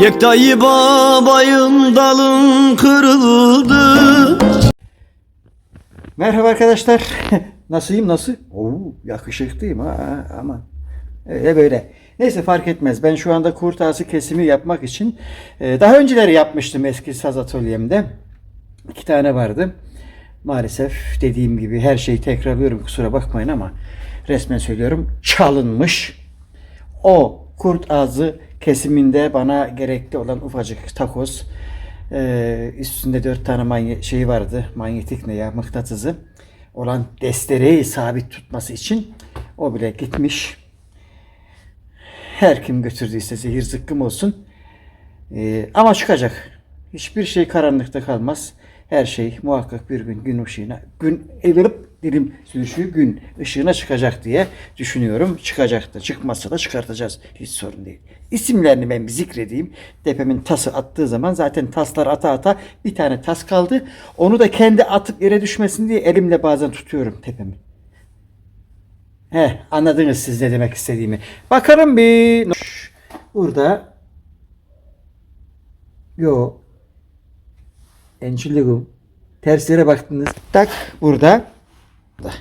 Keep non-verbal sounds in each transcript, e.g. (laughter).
Yektayı babayın dalın kırıldı Merhaba arkadaşlar. (laughs) Nasılyım nasıl? Oo, yakışıklıyım ha aman. Öyle böyle. Neyse fark etmez. Ben şu anda kurt ağzı kesimi yapmak için e, daha önceleri yapmıştım eski saz atölyemde. İki tane vardı. Maalesef dediğim gibi her şeyi tekrarlıyorum kusura bakmayın ama resmen söylüyorum çalınmış. O kurt ağzı kesiminde bana gerekli olan ufacık takoz e, üstünde dört tane manye şey vardı. Manyetik ne ya mıknatısı olan destereyi sabit tutması için o bile gitmiş. Her kim götürdüyse zehir zıkkım olsun. E, ama çıkacak. Hiçbir şey karanlıkta kalmaz. Her şey muhakkak bir gün gün ışığına, gün evirip dilim sürüşü gün ışığına çıkacak diye düşünüyorum. Çıkacak da çıkmazsa da çıkartacağız. Hiç sorun değil. İsimlerini ben bir zikredeyim. Depemin tası attığı zaman zaten taslar ata ata bir tane tas kaldı. Onu da kendi atıp yere düşmesin diye elimle bazen tutuyorum tepemi. He anladınız siz ne demek istediğimi. Bakarım bir. Burada. Yo. Ençilikum. Terslere baktınız. Tak burada. Da.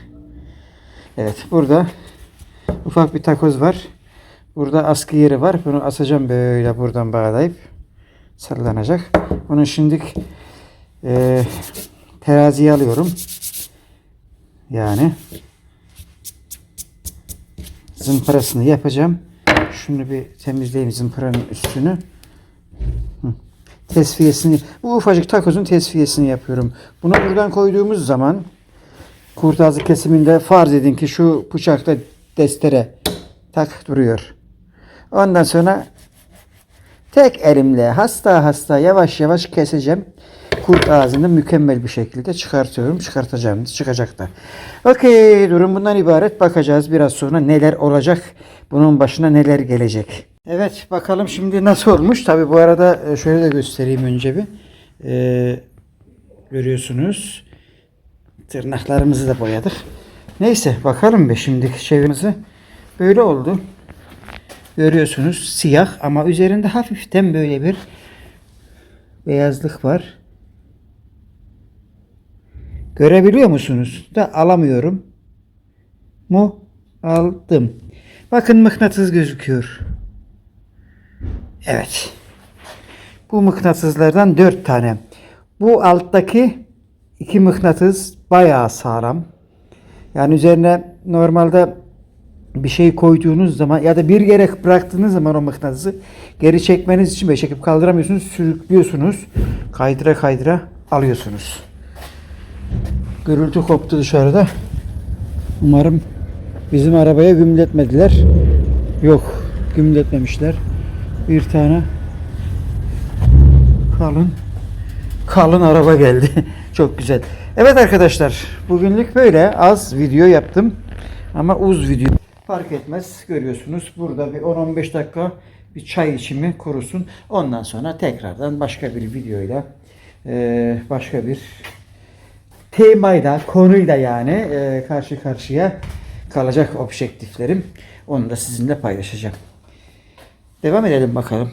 Evet burada ufak bir takoz var. Burada askı yeri var. Bunu asacağım böyle buradan bağlayıp sallanacak. Bunu şimdi e, teraziye alıyorum. Yani zımparasını yapacağım. Şunu bir temizleyeyim zımparanın üstünü. Hı. Tesviyesini, bu ufacık takozun tesviyesini yapıyorum. Bunu buradan koyduğumuz zaman kurtazı kesiminde farz edin ki şu bıçakta destere tak duruyor. Ondan sonra tek elimle hasta hasta yavaş yavaş keseceğim. Kurt ağzını mükemmel bir şekilde çıkartıyorum. Çıkartacağım. Çıkacak da. Okey. Durum bundan ibaret. Bakacağız biraz sonra neler olacak. Bunun başına neler gelecek. Evet. Bakalım şimdi nasıl olmuş. Tabi bu arada e, şöyle de göstereyim önce bir. Ee, görüyorsunuz. Tırnaklarımızı da boyadık. Neyse bakalım be şimdi çevremizi. Böyle oldu. Görüyorsunuz siyah ama üzerinde hafiften böyle bir beyazlık var. Görebiliyor musunuz? Da alamıyorum. Mu? Aldım. Bakın mıknatıs gözüküyor. Evet. Bu mıknatıslardan dört tane. Bu alttaki iki mıknatıs bayağı sağlam. Yani üzerine normalde bir şey koyduğunuz zaman ya da bir yere bıraktığınız zaman o mıknatısı geri çekmeniz için böyle çekip kaldıramıyorsunuz. Sürüklüyorsunuz. Kaydıra kaydıra alıyorsunuz. Gürültü koptu dışarıda. Umarım bizim arabaya gümletmediler. Yok gümletmemişler. Bir tane kalın kalın araba geldi. (laughs) Çok güzel. Evet arkadaşlar bugünlük böyle az video yaptım. Ama uz video. Fark etmez görüyorsunuz. Burada bir 10-15 dakika bir çay içimi kurusun. Ondan sonra tekrardan başka bir videoyla eee, başka bir temayla, konuyla yani eee, karşı karşıya kalacak objektiflerim. Onu da sizinle paylaşacağım. Devam edelim bakalım.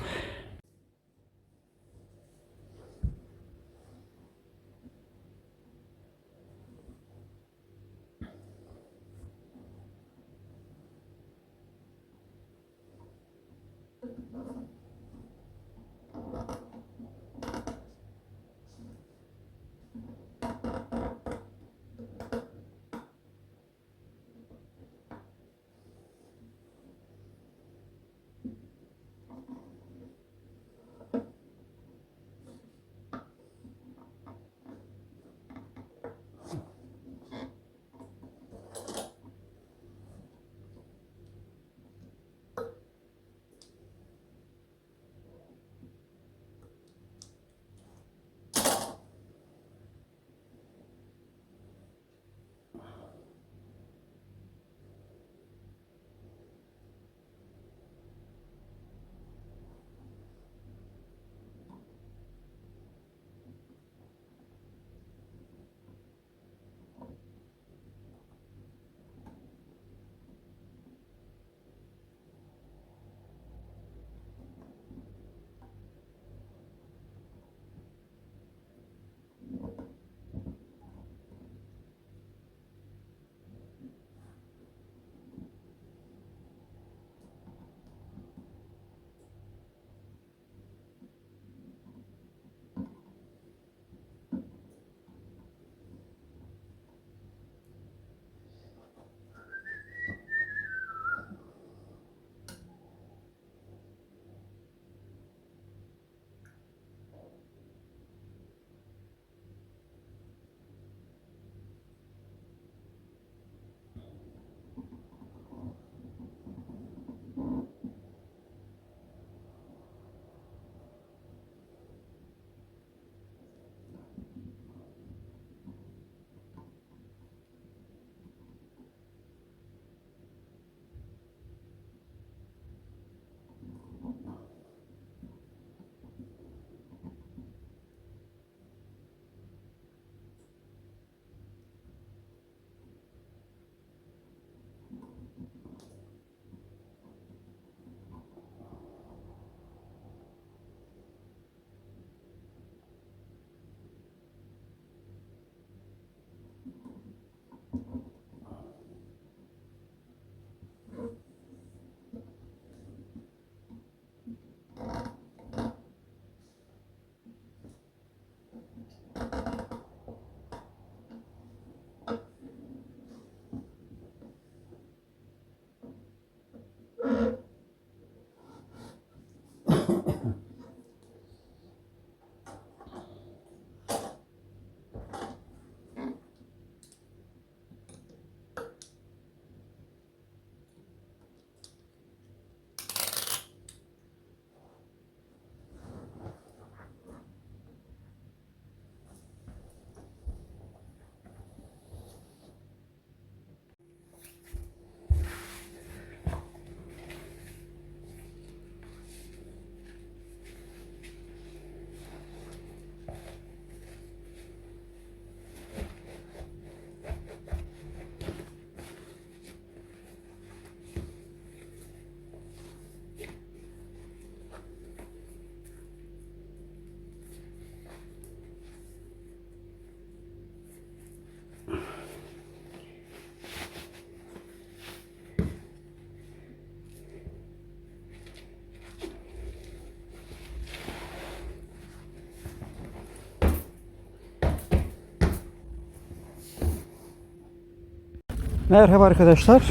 Merhaba arkadaşlar.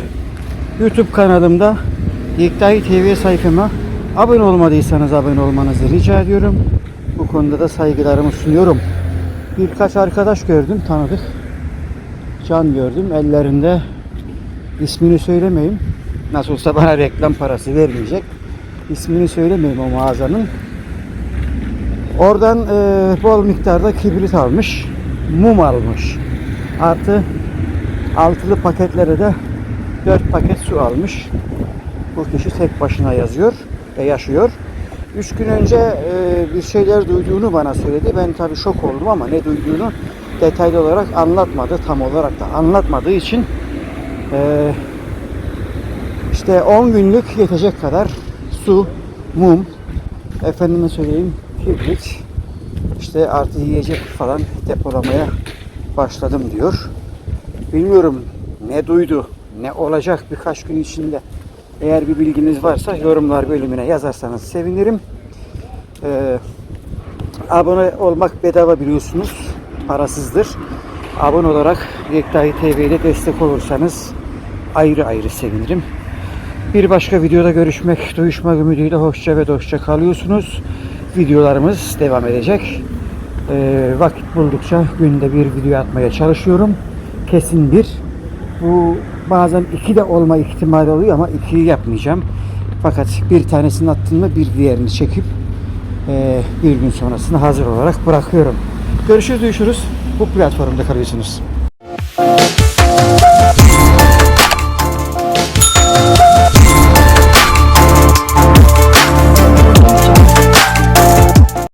YouTube kanalımda Yektahi TV sayfama abone olmadıysanız abone olmanızı rica ediyorum. Bu konuda da saygılarımı sunuyorum. Birkaç arkadaş gördüm, tanıdık. Can gördüm. Ellerinde ismini söylemeyeyim. Nasıl bana reklam parası vermeyecek. İsmini söylemeyeyim o mağazanın. Oradan e, bol miktarda kibrit almış. Mum almış. Artı altılı paketlere de 4 paket su almış. Bu kişi tek başına yazıyor ve yaşıyor. 3 gün önce e, bir şeyler duyduğunu bana söyledi. Ben tabii şok oldum ama ne duyduğunu detaylı olarak anlatmadı. Tam olarak da anlatmadığı için e, işte 10 günlük yetecek kadar su, mum, efendime söyleyeyim kibrit, işte artı yiyecek falan depolamaya başladım diyor. Bilmiyorum ne duydu, ne olacak birkaç gün içinde. Eğer bir bilginiz varsa yorumlar bölümüne yazarsanız sevinirim. Ee, abone olmak bedava biliyorsunuz. Parasızdır. Abone olarak Yektahi TV'de destek olursanız ayrı ayrı sevinirim. Bir başka videoda görüşmek, duyuşmak ümidiyle hoşça ve dostça kalıyorsunuz. Videolarımız devam edecek. Ee, vakit buldukça günde bir video atmaya çalışıyorum. Kesin bir. Bu bazen iki de olma ihtimali oluyor ama ikiyi yapmayacağım. Fakat bir tanesini attım mı bir diğerini çekip e, bir gün sonrasını hazır olarak bırakıyorum. Görüşürüz, duyuşuruz. Bu platformda kalıyorsunuz.